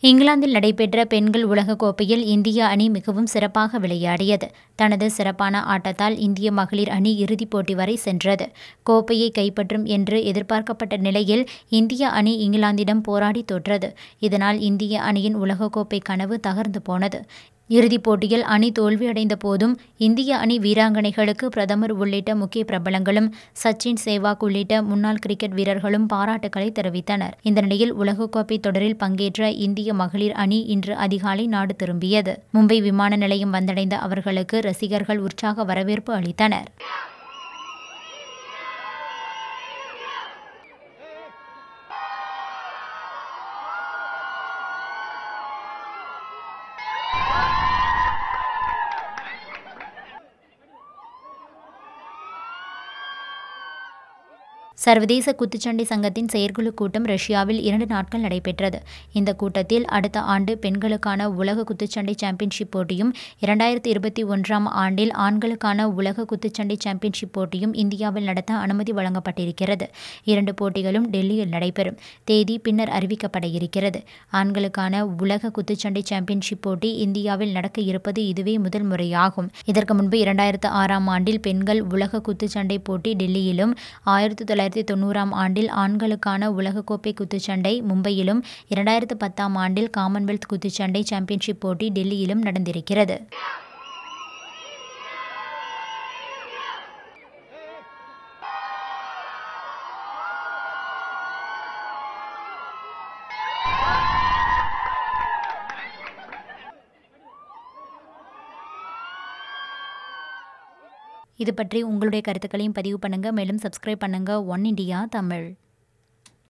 இங்கிலாந்தில் நடைபெற்ற பெண்கள் உலகக் கோப்பையில் இந்திய அணி மிகவும் சிறப்பாக விளையாடியது. தனது சிறப்பான ஆட்டத்தால் இந்திய மகளிர் அணி இறுதிப் போட்டி வரை சென்றது. கோப்பையை கைப்பற்றும் என்று எதிர்பார்க்கப்பட்ட நிலையில் இந்திய அணி இங்கிலாந்திடம் போராடி தோற்றது. இதனால் இந்திய அணியின் உலகக்கோப்பை கனவு தகர்ந்து போனது. இறுதிப் போட்டியில் அணி தோல்வியடைந்த போதும் இந்திய அணி வீராங்கனைகளுக்கு பிரதமர் உள்ளிட்ட முக்கிய பிரபலங்களும் சச்சின் சேவாக் உள்ளிட்ட முன்னாள் கிரிக்கெட் வீரர்களும் பாராட்டுக்களை தெரிவித்தனர். இந்த நிலையில் உலகக்கோப்பை தொடரில் பங்கேற்ற இந்திய மகளிர் அணி இன்று அதிகாலை நாடு திரும்பியது. மும்பை விமான நிலையம் வந்தடைந்த அவர்களுக்கு ரசிகர்கள் உற்சாக வரவேற்பு அளித்தனர். சர்வதேச குத்துச்சண்டை சங்கத்தின் செயற்குழு கூட்டம் ரஷ்யாவில் இரண்டு நாட்கள் நடைபெற்றது. இந்த கூட்டத்தில் அடுத்த ஆண்டு பெண்களுக்கான உலக குத்துச்சண்டை சாம்பியன்ஷிப் போட்டியும் இரண்டாயிரத்தி இருபத்தி ஒன்றாம் ஆண்டில் ஆண்களுக்கான உலக குத்துச்சண்டை சாம்பியன்ஷிப் போட்டியும் இந்தியாவில் நடத்த அனுமதி வழங்கப்பட்டிருக்கிறது. இரண்டு போட்டிகளும் டெல்லியில் நடைபெறும். தேதி பின்னர் அறிவிக்கப்பட இருக்கிறது ஆண்களுக்கான உலக குத்துச்சண்டை சாம்பியன்ஷிப் போட்டி இந்தியாவில் நடக்க இருப்பது இதுவே முதல் முறையாகும். இதற்கு முன்பு இரண்டாயிரத்து ஆறாம் ஆண்டில் பெண்கள் உலக குத்துச்சண்டை போட்டி டெல்லியிலும் ஆயிரத்தி தொள்ளாயிரத்தி தொள்ளாயிரத்தி தொண்ணூறாம் ஆண்டில் ஆண்களுக்கான உலகக்கோப்பை குத்துச்சண்டை மும்பையிலும் இரண்டாயிரத்து பத்தாம் ஆண்டில் காமன்வெல்த் குத்துச்சண்டை சாம்பியன்ஷிப் போட்டி டெல்லியிலும் நடந்திருக்கிறது. இது பற்றி உங்களுடைய கருத்துக்களையும் பதிவு பண்ணுங்கள் மேலும் சப்ஸ்கிரைப் பண்ணுங்கள் ஒன் இண்டியா தமிழ்.